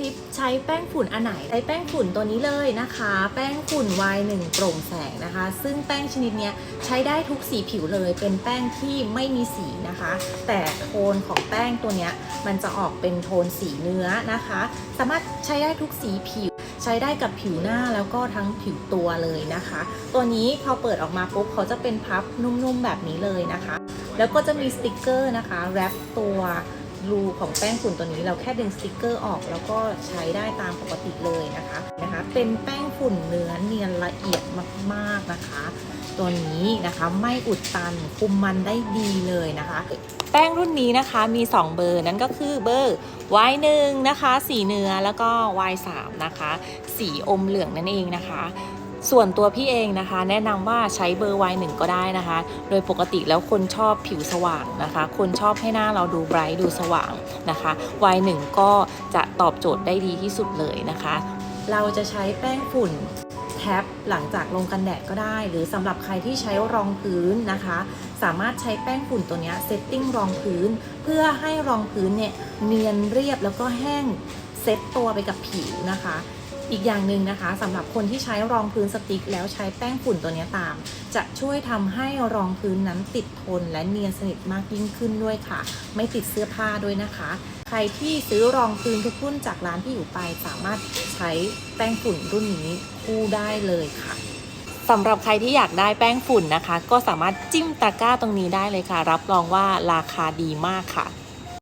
ลิปใช้แป้งฝุ่นอันไหน ใช้แป้งฝุ่นตัวนี้เลยนะคะ แป้งฝุ่น Y1 โปร่งแสงนะคะ ซึ่งแป้งชนิดนี้ใช้ได้ทุกสีผิวเลย เป็นแป้งที่ไม่มีสีนะคะ แต่โทนของแป้งตัวนี้มันจะออกเป็นโทนสีเนื้อนะคะ สามารถใช้ได้ทุกสีผิว ใช้ได้กับผิวหน้าแล้วก็ทั้งผิวตัวเลยนะคะ ตัวนี้พอเปิดออกมาปุ๊บเขาจะเป็นพับนุ่มๆแบบนี้เลยนะคะ แล้วก็จะมีสติกเกอร์นะคะแรปตัว รูของแป้งฝุ่นตัวนี้เราแค่ดึงสติกเกอร์ออกแล้วก็ใช้ได้ตามปกติเลยนะคะนะคะ เป็นแป้งฝุ่นเนื้อเนียนละเอียดมากๆนะคะ ตัวนี้นะคะไม่อุดตันคุมมันได้ดีเลยนะคะ แป้งรุ่นนี้นะคะมี 2 เบอร์นั่นก็คือเบอร์ Y1 นะคะ สีเนื้อแล้วก็ Y3 นะคะ สีอมเหลืองนั่นเองนะคะ ส่วนตัวพี่เองนะคะ แนะนำว่าใช้เบอร์ Y1 ก็ได้นะคะ โดยปกติแล้วคนชอบผิวสว่างนะคะ คนชอบให้หน้าเราดูไบรท์ดูสว่างนะคะ Y1 ก็จะตอบโจทย์ได้ดีที่สุดเลยนะคะ เราจะใช้แป้งฝุ่นแท็บหลังจากลงกันแดดก็ได้ หรือสำหรับใครที่ใช้รองพื้นนะคะ สามารถใช้แป้งฝุ่นตัวนี้เซตติ้งรองพื้น เพื่อให้รองพื้นเนี่ยเนียนเรียบแล้วก็แห้งเซตตัวไปกับผิวนะคะ อีกอย่างหนึ่งนะคะสำหรับคนที่ใช้รองพื้นสติ๊ก แล้วใช้แป้งฝุ่นตัวนี้ตาม จะช่วยทำให้รองพื้นนั้นติดทนและเนียนสนิทมากยิ่งขึ้นด้วยค่ะ ไม่ติดเสื้อผ้าด้วยนะคะ ใครที่ซื้อรองพื้นทุกรุ่นจากร้านที่อยู่ไป สามารถใช้แป้งฝุ่นรุ่นนี้คู่ได้เลยค่ะสำหรับใครที่อยากได้แป้งฝุ่นนะคะ ก็สามารถจิ้มตะกร้าตรงนี้ได้เลยค่ะ รับรองว่าราคาดีมากค่ะ